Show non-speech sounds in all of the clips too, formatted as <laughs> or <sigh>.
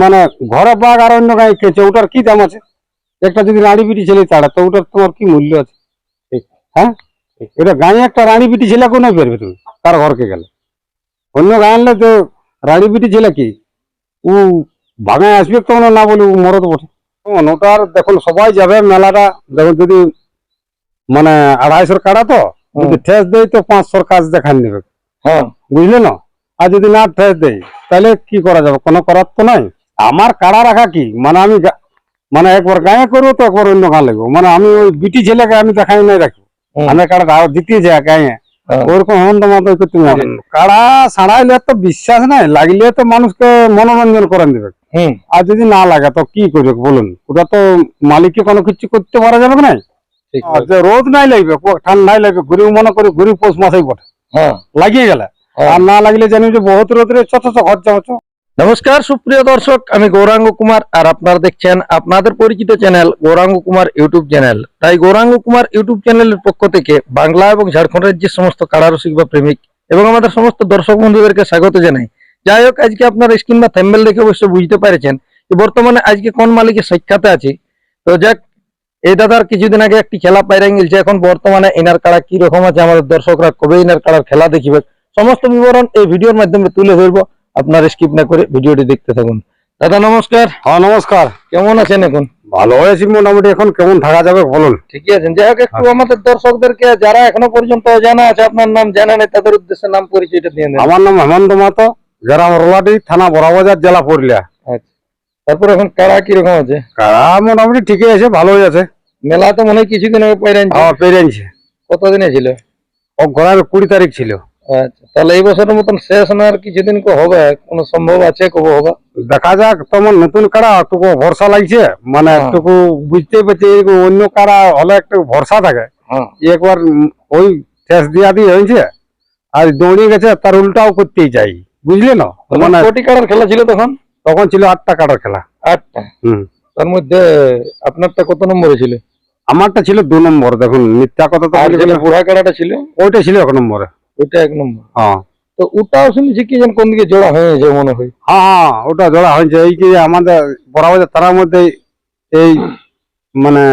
মানে ঘরে বাঘ আর অন্য গায়ে খেয়েছে ওটার কি দাম আছে? একটা যদি রানী পিটি ছেলে তাড়া তো ওটার তোমার কি মূল্য আছে। হ্যাঁ? এটা গায়ে একটা রানী পিটি ছেলে কোন পারবে তুমি? তার ঘরকে গেলে। অন্য গায়ে আনলে তো রানী পিটি ছেলে কি? ও ভাঙায় আসবে তখন না বলে ও বটে তখন ওটার দেখুন সবাই যাবে মেলাটা। দেখুন যদি মানে আড়াইশোর কাড়া তো যদি ঠেস দেয় তো পাঁচশোর কাজ দেখান নেবে। হ্যাঁ। বুঝলে না? আর যদি না ঠেস দেয় তাহলে কি করা যাবে? কোনো করার তো নাই। আমার কাড়া রাখা কি? মানে আমি মানে একবার গায়ে করব তো একবার অন্য গাঁ লাগবো মানে আমি ওই বিটি ছেলেকে আমি দেখাই নাই রাখব হুম। আমি আরও দিতে যাই গায়ে। হ্যাঁ। ওরকম হন্দ মতো করতে কাড়া ছাড়াইলে তো বিশ্বাস নাই লাগলে তো মানুষকে মনোরঞ্জন দেবে। আর যদি না লাগে তো কি করবে বলুন? ওটা তো মালিককে কোনো কিছু করতে পারা যাবে না রোদ নাই লাগবে ঠান্ডাই লাগবে ঘুরিও মনে করি ঘুরি পৌষ মাসেই বটে। হ্যাঁ। লাগিয়ে গেলে। হ্যাঁ। আর না লাগলে জানি যে বহুত রোদরে ছোট ছোট খরচা হচ্ছে। নমস্কার, সুপ্রিয় দর্শক, আমি গৌরাঙ্গ কুমার আর আপনারা দেখছেন আপনাদের পরিচিত channel Gouranga Kumar YouTube channel. তাই গৌরাঙ্গ কুমার ইউটিউব চ্যানেলের পক্ষ থেকে বাংলা এবং ঝাড়খণ্ড রাজ্যের সমস্ত কারারসিক বা প্রেমিক এবং আমাদের সমস্ত দর্শক বন্ধুদেরকে স্বাগত জানাই। যাই হোক, আজকে আপনারা স্ক্রিন বা থ্যাম্বেল দেখে অবশ্যই বুঝতে পেরেছেন যে বর্তমানে আজকে কোন মালিকের সাক্ষাতে আছে। তো যাক, এই দাদার কিছুদিন আগে একটি খেলা পাইরা গেছে এখন বর্তমানে এনার কাড়া কি রকম আছে আমাদের দর্শকরা, কবে এনার কাড়ার খেলা দেখিবে, সমস্ত বিবরণ এই ভিডিওর মাধ্যমে তুলে ধরবো। আপনারা স্কিপ না করে ভিডিওটি দেখতে থাকুন। দাদা নমস্কার। হ্যাঁ নমস্কার। কেমন আছেন এখন? ভালো হয়েছি মোটামুটি এখন। কেমন থাকা যাবে বলুন? ঠিকই আছেন। যাই হোক একটু আমাদের দর্শকদেরকে যারা এখনও পর্যন্ত জানা আছে আপনার নাম জানা নেই তাদের উদ্দেশ্যে নাম পরিচয়টা দিয়ে দেন আমার নাম হেমন্ত মাতো গ্রাম রোলাটি থানা বড়াবাজার জেলা পুরুলিয়া। আচ্ছা। তারপর এখন কাড়া কীরকম আছে? কাড়া মোটামুটি ঠিকই আছে ভালোই আছে। মেলা তো মনে হয় কিছুদিন আগে পাইলেন আমার পেরেছে কতদিনে ছিল? ও ঘোড়ার কুড়ি তারিখ ছিল। আচ্ছা তাহলে এই বছরের মতন শেষ না আর কিছুদিন কো হবে? কোনো সম্ভব আছে কবে হবে? দেখা যাক তোমার নতুন কাড়া একটু ভরসা লাগছে। মানে হ্যাঁ। একটু বুঝতে পারছি অন্য কাড়া হলে একটু ভরসা থাকে। হ্যাঁ। একবার ওই শেষ দিয়া দিয়ে হয়েছে। আর দৌড়িয়ে গেছে তার উল্টাও করতেই চাই। বুঝলে না? মানে কোটি কাড়ার খেলা ছিল তখন? তখন ছিল আটটা কাটার খেলা। আটটা? হুম। তার মধ্যে আপনারটা কত নম্বরে ছিল? আমারটা ছিল দু নম্বর দেখুন মিথ্যা কথা তো বুড়া কাড়াটা ছিল? ওইটা ছিল এক নম্বরে। ওইটা এক নম্বর। হ্যাঁ। তো ওটাও শুনেছি কি যেন কোন দিকে জোড়া হয়েছে মনে হয়। হ্যাঁ হ্যাঁ ওটা ধরা হয়েছে এই যে আমাদের বড়াবাজার তারার মধ্যে এই মানে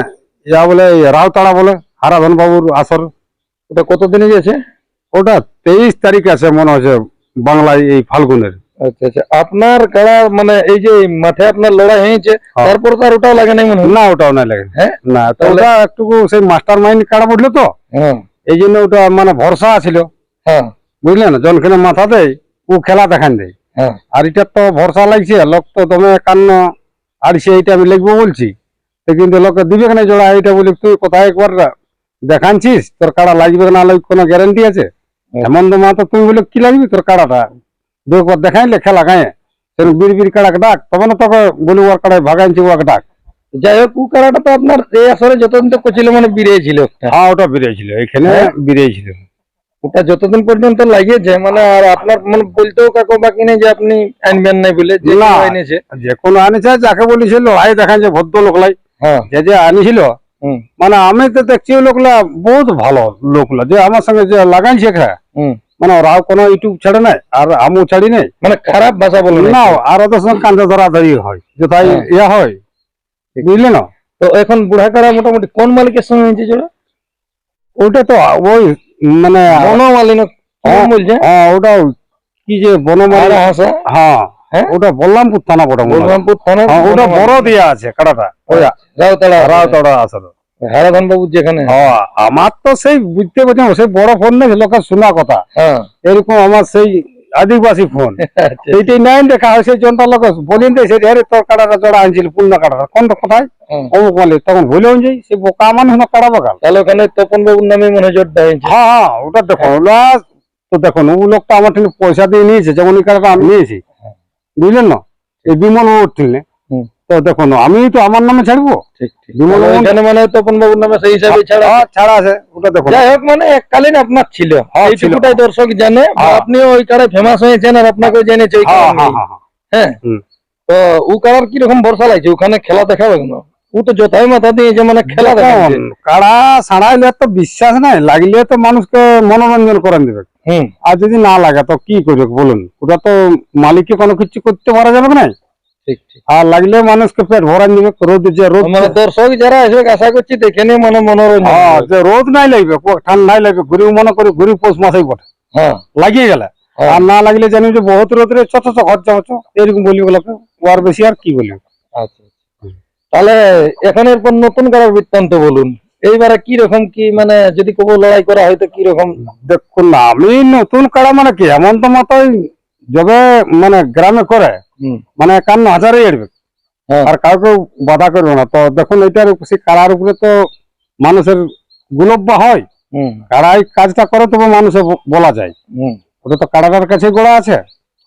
ইয়া বলে রাউতাড়া বলে হারাধন বাবুর আসর। ওটা কতদিনে গেছে? ওটা তেইশ তারিখ আছে মনে হচ্ছে বাংলায় এই ফাল্গুনের। আচ্ছা আচ্ছা। আপনার কাড়া মানে এই যে মাঠে আপনার লড়াই হয়েছে হ্যাঁ। তারপর তো আর ওটাও লাগে নাই মনে না ওটাও না লাগে। হ্যাঁ? না তো ওটা একটু সেই মাস্টার মাইন্ড কাটা পড়ল তো? হ্যাঁ। এই জন্য ওটা মানে ভরসা ছিল। বুঝলেন? জনখানে মাথা দেয় ও খেলা দেখান দেয়। হ্যাঁ। আর এটার তো ভরসা লাগছে লোক তো দমে কান্ন সে এইটা আমি লিখব বলছি। তো কিন্তু লোকে দিবে না জোড়া? এইটা বলি তুই কোথায় একবার দেখানছিস? তোর কাড়া লাগবে না লাগবে কোনো গ্যারান্টি আছে? হ্যাঁ। এমন তো মাথা তুই বলে কি লাগবি তোর কাড়াটা? দু একবার দেখাইলে খেলা গায়ে সেরকম বীর বীর কাড়াকে ডাক তবে না তোকে বলি ওর কাড়ায় ভাগাইছি ওকে ডাক। যাই হোক ও কাড়াটা তো আপনার এই আসরে যতদিন তো ছিল মানে বেরিয়েছিল হ্যাঁ ওটা বেরিয়েছিল এখানে হ্যাঁ। বেরিয়েছিল ওটা যতদিন পর্যন্ত লাগিয়েছে মানে আর আপনার মানে বলতেও কাকু বাকি নেই যে আপনি আনবেন নাই বলে যে। এনেছে যে কোনো আনিছে যাকে বলেছিল লড়াই দেখান যে ভদ্র লোকলাই হ্যাঁ। যে যে আনিছিল মানে আমি তো দেখছি লোকলা বহুত ভালো লোকলা যে আমার সঙ্গে যে লাগাইছে খা মানে ওরাও কোনো ইউটিউব ছাড়ে নাই আর আমু ছাড়ি নাই। মানে খারাপ ভাষা বলে না আর ওদের সঙ্গে কান্দে ধরা ধরি হয় যে তাই হ্যাঁ। ইয়া হয়। বুঝলে না? তো এখন বুড়া কাড়া মোটামুটি কোন মালিকের সঙ্গে হয়েছে জোড়া? ওইটা তো ওই মানে বন মালিক হ্যাঁ। বলছে? হ্যাঁ, ওটা কি যে বনমালী আর হাসা হ্যাঁ হ্যাঁ? ওটা বললামপুর থানা হয়। বলরামপুর হ্যাঁ, ওটা বড় দিয়া আছে কাটাটা ওটা রাউতাড়া রাতড়া আসলে হারাধন বাবু যেখানে। আমার তো সেই বুঝতে পারছি সেই বড় ফোন নেই লোকের শোনা কথা। হ্যাঁ। এরকম আমার সেই আদিবাসী ফোন। এইটাই নাই দেখা হয় সেই জনটা লোক বলিন দেয় সেই তোর কাটাটা জড়া আনছিল পূর্ণ কাটাটা কোন কোথায়? হ্যাঁ। অমুক তখন ভুলে যাই সে বোকা মানুষ না কাটা বোকা তাহলে ওখানে তপন বাবুর নামে মনে হয় জোরটা হয়েছে। হ্যাঁ হ্যাঁ ওটা দেখো ওটা তো দেখুন ও লোকটা আমার থেকে পয়সা দিয়ে নিয়েছে যেমন এই কাটাটা আমি নিয়েছি। বুঝলেন না? এই বিমান বাবুর থেকে। তো দেখুন আমি তো আমার নামে ছাড়বো? মানে তপন বাবুর নামে সেই হিসাবে ছাড়া হ্যাঁ, আছে ওটা দেখুন যাই হোক মানে এককালীন আপনার ছিল। এইটুকুটাই দর্শক জানে। আপনিও ওই কাড়ায় ফেমাস হয়েছেন আর আপনাকেও জেনেছে হ্যাঁ হ্যাঁ। তো ও কীরকম ভরসা লাগছে? ওখানে খেলা দেখাবে কেন? ও তো যথাই মাথা দিয়ে যে মানে খেলা দেখুন, কাড়া ছাড়াইলে তো বিশ্বাস নাই লাগলে তো মানুষকে মনোরঞ্জন করেন দেবে। হুম। আর যদি না লাগে তো কি করবে বলুন? ওটা তো মালিককে কোনো কিছু করতে পারা যাবে না আর লাগলে মানুষকে পেট ভরান দিবে রোদ যে রোদ মানে দর্শক যারা আসবে আশা করছি দেখে নিয়ে মানে মনোরঞ্জন হ্যাঁ যে রোদ নাই লাগবে প- ঠান্ডা নাই লাগবে গরিব মনে করি গরিব পৌষ মাসেই বটে। হ্যাঁ। লাগিয়ে গেলে। হ্যাঁ। আর না লাগলে জানি যে বহুত রোদরে ছ খরচা হচ্ছে এরকম বলি বলাকে ও বেশি আর কি বলি? আচ্ছা আচ্ছা। তাহলে এখন এরপর নতুন করার বৃত্তান্ত বলুন। এইবারে কি রকম কি মানে যদি কবো লড়াই করা হয় তো কি রকম দেখুন আমি নতুন কাড়া মানে কি? হেমন্ত মাতাই যবে মানে গ্রামে করে মানে একান্ন হাজারই এড়বে। হ্যাঁ। আর কাউকে বাধা করবে না। তো দেখুন এটার সেই কাড়ার উপরে তো মানুষের গুলব্বা হয়। হুম। কাড়াই কাজটা করে তবে মানুষে বলা যায়। ওটা তো কাড়াটার কাছে গোড়া আছে।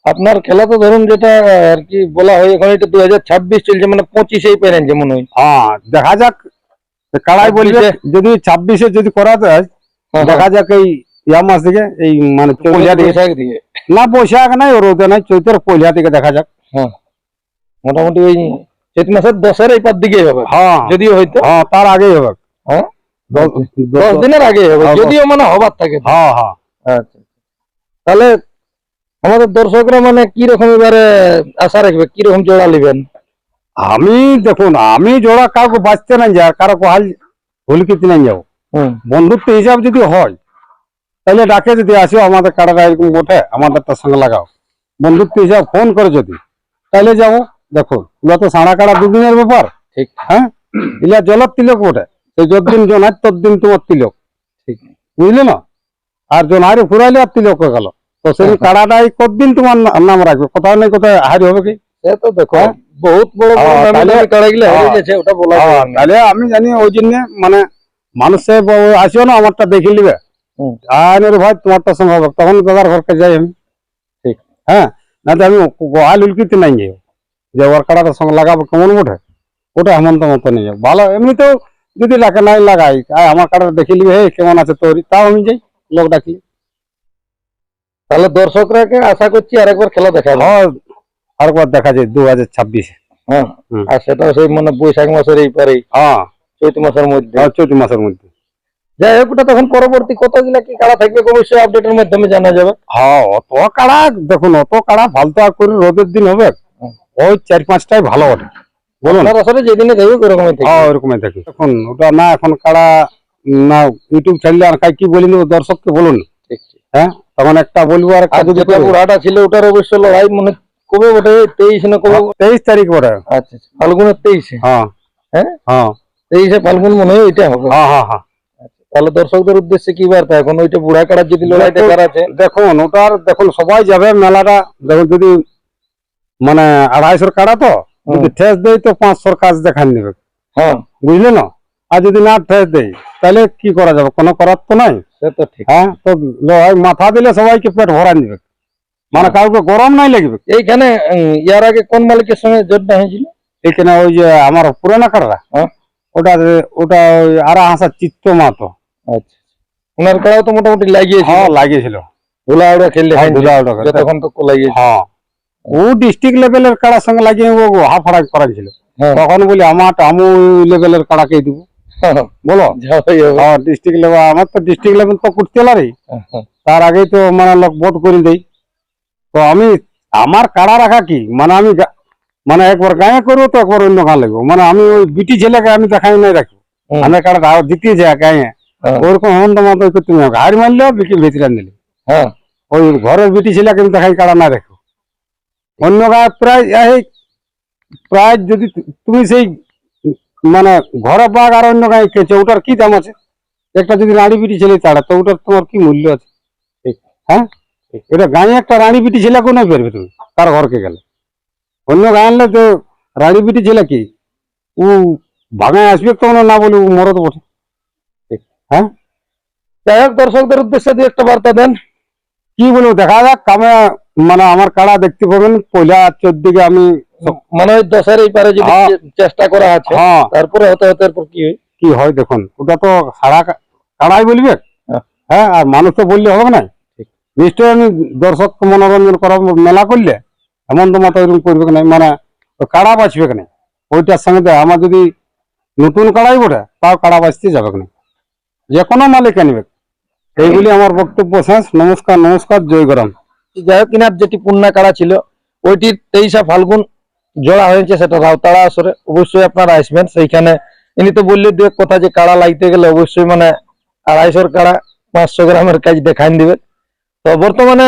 আপনার খেলা তো ধরুন যেটা আর কি বলা হয় এখন এটা দু হাজার ছাব্বিশ চলছে মানে পঁচিশেই পেরেন যে মনে হয়। হ্যাঁ দেখা যাক। বলবে ছাব্বিশে? যদি ছাব্বিশে যদি করা যায় হ্যাঁ, দেখা যাক এই ইয়া মাস দিকে এই মানে দিকে না বৈশাখ নাই রোদে নাই চৈতের পয়লা দিকে দেখা যাক। হ্যাঁ। মোটামুটি ওই চৈত মাসের দশের এই পার দিকেই হবে। হ্যাঁ। যদিও হয়তো। হ্যাঁ তার আগেই হবে। হ্যাঁ? দশ- দিনের আগে হবে হ্যাঁ, যদিও মানে হবার থাকে। হ্যাঁ হ্যাঁ। আচ্ছা তাহলে আমাদের দর্শকরা মানে কি রকম এবারে আশা রাখবে? কি রকম জোড়া নেবেন? আমি দেখুন আমি জোড়া কাউকে বাঁচতে নাই যা কারও হাল হুলকিতে নাই যাব হুম। বন্ধুত্ব হিসাব যদি হয় তাহলে ডাকে যদি আসো আমাদের কাড়াটা এরকম ওঠে আমাদের তার সঙ্গে লাগাও। বন্ধুত্ব হিসাব ফোন করে যদি। তাহলে যাব দেখুন এগুলো তো সাড়া কাড়া দুদিনের ব্যাপার। ঠিক। হ্যাঁ? ইলা জলত তিলক ওঠে সেই যতদিন জনার ততদিন তোমার তিলক। ঠিক। বুঝলে না? আর জনারে ফুরাইলে আর তিলক হয়ে গেল। তো সেই হ্যাঁ, হ্যাঁ। কাড়াটাই কতদিন তোমার নাম রাখবে? কোথাও নেই কোথায় হারি হবে কি? সে তো দেখো হ্যাঁ? বহুত বড় তাহলে- আমি জানি ওই জন্য মানে মানুষে ব- আসিও না আমারটা দেখে নিবে। আর ভাই তোমারটা সঙ্গে হবে। তখন দাদার ঘরকে যাই আমি। ঠিক। হ্যাঁ না তো আমি গোয়াল উলকিতে নাই যাই। যে ওর কাটাটার সঙ্গে লাগাবো কেমন ওঠে ওটা হেমন্ত মতো নিয়ে যাব ভালো এমনিতেও যদি লাগে নাই লাগাই। আমার কাটাটা দেখে নিবে হে কেমন আছে তোর। তাও আমি যাই লোক ডাকলি। তাহলে দর্শকরাকে আশা করছি আরেকবার খেলা দেখাবো। হ্যাঁ আরেকবার দেখা যায় দু হাজার ছাব্বিশে। হ্যাঁ। আর সেটা সেই মানে বৈশাখ মাসের এই পারে হ্যাঁ। চৈত মাসের মধ্যে। চৈত্র মাসের মধ্যে। যাই হোক ওটা তখন পরবর্তী কতগুলা কি কাড়া থাকবে অবশ্যই আপডেটের মাধ্যমে জানা যাবে। হ্যাঁ অত কাড়া দেখুন অত কাড়া ফালতু আর করে রোদের দিন হবে। ওই চার পাঁচটাই ভালো বলুন। আসলে যেদিনে ওরকমই হ্যাঁ ওরকমই থাকি এখন ওটা না এখন কাড়া না ইউটিউব ছাড়লে আর কাই কি বলি নেব দর্শককে বলুন। হ্যাঁ তখন একটা বলব আর যেটা বুড়াটা ছিল ওটার অবশ্য লড়াই মনে কবে ওঠে তেইশ না কবে? তেইশ তারিখ পরে আচ্ছা আচ্ছা, ফাল্গুনের তেইশে। হ্যাঁ। হ্যাঁ? হ্যাঁ। তেইশে ফাল্গুন মনে হয় ওইটা হবে। হ্যাঁ হ্যাঁ হ্যাঁ। তাহলে দর্শকদের উদ্দেশ্যে কি বার্তা? এখন ওইটা বুড়া কাটার যদি লড়াই দেখো- দেখার আছে দেখুন ওটার দেখুন সবাই যাবে মেলাটা। দেখুন যদি মানে আড়াইশোর কাড়া তো যদি ঠেস দেয় তো পাঁচশোর কাজ দেখান দেবে হ্যাঁ। বুঝলে না? আর যদি না ঠেস দেয় তাহলে কি করা যাবে? কোনো করার তো নাই। সে তো ঠিক। হ্যাঁ তো লড়াই মাথা দিলে সবাইকে পেট ভরা দিবে মানে কাউকে গরম নাই লাগবে। এইখানে ইয়ার আগে কোন মালিকের সঙ্গে জোটটা হয়েছিল? এখানে ওই যে আমার পুরানা কাড়া হ্যাঁ। ওটা ওটা ওই আরা হাসা চিত্ত মাতো আচ্ছা ওনার কাড়াও তো মোটামুটি লাগিয়েছিল। হ্যাঁ লাগিয়েছিল। খেললে হ্যাঁ। যতক্ষণ তো লাগিয়েছিল হ্যাঁ। ও ডিস্ট্রিক্ট লেভেলের কাড়ার সঙ্গে লাগিয়ে ও হাফ হারাজ করাইছিল হ্যাঁ। তখন বলি আমার আমি লেভেলের দিব। বলো? যা হয় ডিস্ট্রিক্ট লেভেল আমার তো ডিস্ট্রিক্ট লেভেল তো। <laughs> তার আগেই তো মানে লোক ভোট করে দেই। তো আমি আমার কাড়া রাখা কি? মানে আমি মানে একবার গায়ে করব তো একবার অন্য গাঁ লাগবো। মানে আমি ওই বিটি ছেলেকে আমি দেখাই নাই রাখি। আমি কাড়া দ্বিতীয় যায় গায়ে। ওরকম হেমন্ত মাতো করতে হবে হাড় মারলেও বিক্রি ভেতরে হ্যাঁ। ওই ঘরের বিটি ছেলেকে আমি দেখাই কাড়া না রাখব অন্য গায়ে প্রায় এই প্রায় যদি তুমি সেই মানে ঘরে বাঘ আর অন্য গায়ে খেয়েছে ওটার কি দাম আছে? একটা যদি রানী বিটি ছেলে তাড়া তো ওটার তোমার কি মূল্য আছে। হ্যাঁ? এটা গায়ে একটা রানী বিটি ছেলে কোনে পারবে তুমি তার ঘরকে গেলে। অন্য গায়ে আনলে তো রানী বিটি ছেলে কি? ও ভাঙায় আসবে তখন না বলে ও মরদ বটে। যাই হোক দর্শকদের উদ্দেশ্যে দিয়ে একটা বার্তা দেন। কি বলব দেখা যাক কামে মানে আমার কাড়া দেখতে পাবেন পয়লা চোদ্দিকে আমি মানে ওই দশের এই পারে যদি হ্যাঁ। চেষ্টা করা আছে হ্যাঁ। তারপরে হতে হতে এরপর কি হয়? কি হয় দেখুন ওটা তো সারা কাড়াই বলবে? হ্যাঁ। হ্যাঁ আর মানুষ তো বললে হবে না। নিশ্চয়ই আমি দর্শক মনোরঞ্জন করাবো মেলা করলে এমন তো মতো এরকম করবে না মানে কাড়া বাঁচবে না ওইটার সঙ্গে আমার যদি নতুন কাড়াই বটে তাও কাড়া বাঁচতে যাবে না যে কোনো মালিক আনবে। এইগুলি আমার বক্তব্য শেষ। নমস্কার নমস্কার, জয় গরম। যাই হোক কিনার যেটি কাড়া ছিল, ওইটির তেইশা ফাল্গুন জোড়া হয়েছে, সেটা রাউতাড়া আসরে। অবশ্যই আপনারা আসবেন সেইখানে ইনি তো বললে দু এক কথা যে কাড়া লাগতে গেলে অবশ্যই মানে আড়াইশোর কাড়া, পাঁচশো গ্রামের কাজ দেখান দিবে। তো বর্তমানে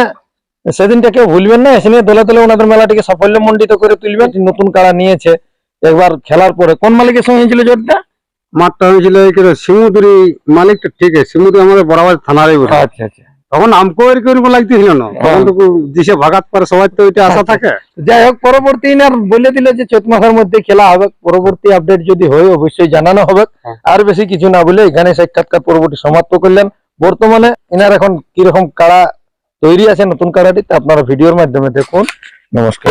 সেদিনটা কেউ ভুলবেন না, এসে নিয়ে দলে দলে ওনাদের মেলাটিকে সাফল্য মণ্ডিত করে তুলবেন। নতুন কাড়া নিয়েছে, একবার খেলার পরে। কোন মালিকের সঙ্গে হয়েছিল জোরটা? মাঠটা হয়েছিল শিমুদুরি মালিকটা ঠিক আছে শিমুদুরি আমাদের বরাবর থানারই আচ্ছা আচ্ছা। তখন আমকো এর করব লাগতেছিল না? তখন তো দিশে ভাগাত পারে সবাই তো ওইটা আশা থাকে। যাই হোক পরবর্তী আর বলে দিলে যে চৈত মাসের মধ্যে খেলা হবে। পরবর্তী আপডেট যদি হয় অবশ্যই জানানো হবে। হ্যাঁ। আর বেশি কিছু না বলে এখানে সাক্ষাৎকার পরবর্তী সমাপ্ত করলেন বর্তমানে এনার এখন কীরকম কাড়া তৈরি আছে নতুন কাড়াটি তা আপনারা ভিডিওর মাধ্যমে দেখুন। নমস্কার।